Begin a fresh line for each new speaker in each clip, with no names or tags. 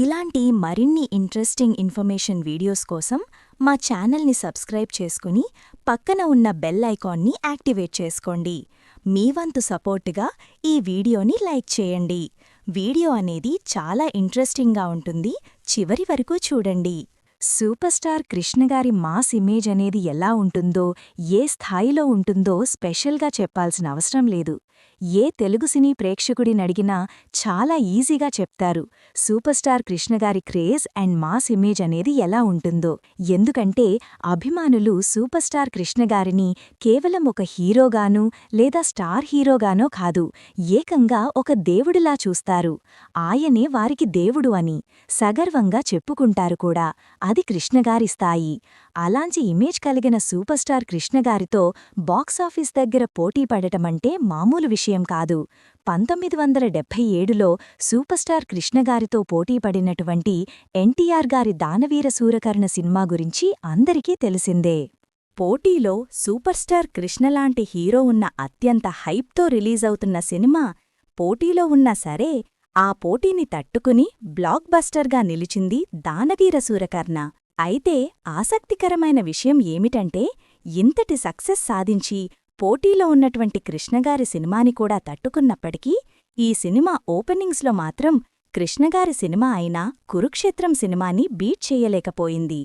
ఇలాంటి మరిన్ని interesting information videos కోసం మా ఛానల్ని సబ్స్క్రైబ్ చేసుకుని పక్కన ఉన్న బెల్ ఐకాన్ని యాక్టివేట్ చేసుకోండి మీ వంతు సపోర్టుగా ఈ వీడియోని లైక్ చేయండి వీడియో అనేది చాలా ఇంట్రెస్టింగ్గా ఉంటుంది చివరి వరకు చూడండి సూపర్ స్టార్ కృష్ణగారి మాస్ ఇమేజ్ అనేది ఎలా ఉంటుందో ఏ స్థాయిలో ఉంటుందో స్పెషల్గా చెప్పాల్సిన అవసరం లేదు ఏ తెలుగు సినీ ప్రేక్షకుడినడిగినా చాలా ఈజీగా చెప్తారు సూపర్ స్టార్ కృష్ణగారి క్రేజ్ అండ్ మాస్ ఇమేజ్ అనేది ఎలా ఉంటుందో ఎందుకంటే అభిమానులు సూపర్ స్టార్ కృష్ణగారిని కేవలం ఒక హీరోగానూ లేదా స్టార్ హీరోగానో కాదు ఏకంగా ఒక దేవుడిలా చూస్తారు ఆయనే వారికి దేవుడు అని సగర్వంగా చెప్పుకుంటారు కూడా అది కృష్ణగారి స్థాయి అలాంటి ఇమేజ్ కలిగిన సూపర్ స్టార్ కృష్ణగారితో బాక్సాఫీస్ దగ్గర పోటీ పడటమంటే మామూలు విషయం కాదు పంతొమ్మిది వందల డెబ్భై ఏడులో సూపర్ స్టార్ కృష్ణగారితో పోటీ పడినటువంటి ఎన్టీఆర్ గారి దానవీర సూరకర్ణ సినిమా గురించి అందరికీ తెలిసిందే పోటీలో సూపర్ స్టార్ కృష్ణలాంటి హీరో ఉన్న అత్యంత హైప్తో రిలీజవుతున్న సినిమా పోటీలో ఉన్నా సరే ఆ పోటీని తట్టుకుని బ్లాక్ బస్టర్గా నిలిచింది దానవీర సూరకర్ణ అయితే ఆసక్తికరమైన విషయం ఏమిటంటే ఇంతటి సక్సెస్ సాధించి పోటీలో ఉన్నటువంటి కృష్ణగారి సినిమాని కూడా తట్టుకున్నప్పటికీ ఈ సినిమా ఓపెనింగ్స్లో మాత్రం కృష్ణగారి సినిమా అయిన కురుక్షేత్రం సినిమాని బీట్ చేయలేకపోయింది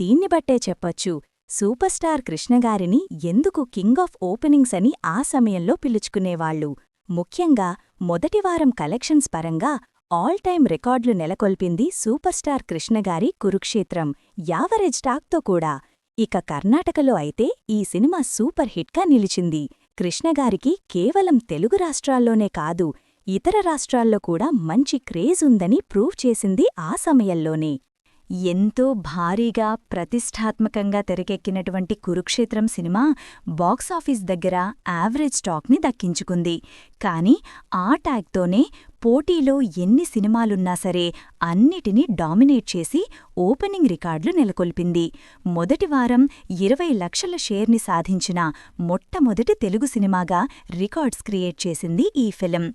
దీన్ని బట్టే చెప్పొచ్చు సూపర్ స్టార్ కృష్ణగారిని ఎందుకు కింగ్ ఆఫ్ ఓపెనింగ్స్ అని ఆ సమయంలో పిలుచుకునేవాళ్లు ముఖ్యంగా మొదటి వారం కలెక్షన్స్ పరంగా ఆల్ టైం రికార్డులు నెలకొల్పింది సూపర్ స్టార్ కృష్ణగారి కురుక్షేత్రం యావరేజ్ టాక్తో కూడా ఇక కర్ణాటకలో అయితే ఈ సినిమా సూపర్ హిట్గా నిలిచింది కృష్ణగారికి కేవలం తెలుగు రాష్ట్రాల్లోనే కాదు ఇతర రాష్ట్రాల్లో కూడా మంచి క్రేజ్ ఉందని ప్రూవ్ చేసింది ఆ సమయంలోనే ఎంతో భారీగా ప్రతిష్టాత్మకంగా తెరకెక్కినటువంటి కురుక్షేత్రం సినిమా బాక్సాఫీస్ దగ్గర యావరేజ్ స్టాక్ని దక్కించుకుంది కానీ ఆ ట్యాగ్తోనే పోటీలో ఎన్ని సినిమాలున్నా సరే అన్నిటినీ డామినేట్ చేసి ఓపెనింగ్ రికార్డులు నెలకొల్పింది మొదటి వారం ఇరవై లక్షల షేర్ని సాధించిన మొట్టమొదటి తెలుగు సినిమాగా రికార్డ్స్ క్రియేట్ చేసింది ఈ ఫిలం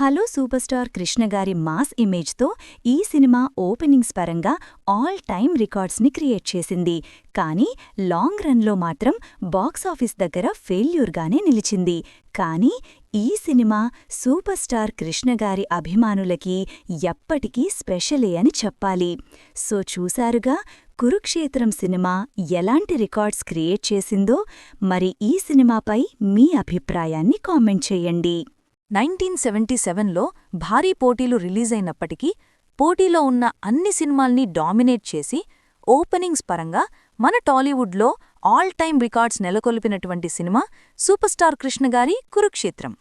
హలో సూపర్ స్టార్ కృష్ణగారి మాస్ ఇమేజ్తో ఈ సినిమా ఓపెనింగ్స్ పరంగా ఆల్ టైమ్ రికార్డ్స్ని క్రియేట్ చేసింది కానీ లాంగ్ రన్లో మాత్రం బాక్సాఫీస్ దగ్గర ఫెయిల్యూర్గానే నిలిచింది కానీ ఈ సినిమా సూపర్ స్టార్ కృష్ణగారి అభిమానులకి ఎప్పటికీ స్పెషలే అని చెప్పాలి సో చూశారుగా కురుక్షేత్రం సినిమా ఎలాంటి రికార్డ్స్ క్రియేట్ చేసిందో మరి ఈ సినిమాపై మీ అభిప్రాయాన్ని కామెంట్ చేయండి
నైన్టీన్ సెవెంటీ సెవెన్లో భారీ పోటీలు రిలీజైనప్పటికీ పోటీలో ఉన్న అన్ని సినిమాల్ని డామినేట్ చేసి ఓపెనింగ్స్ పరంగా మన టాలీవుడ్లో ఆల్ టైమ్ రికార్డ్స్ నెలకొల్పినటువంటి సినిమా సూపర్ స్టార్ కృష్ణ గారి కురుక్షేత్రం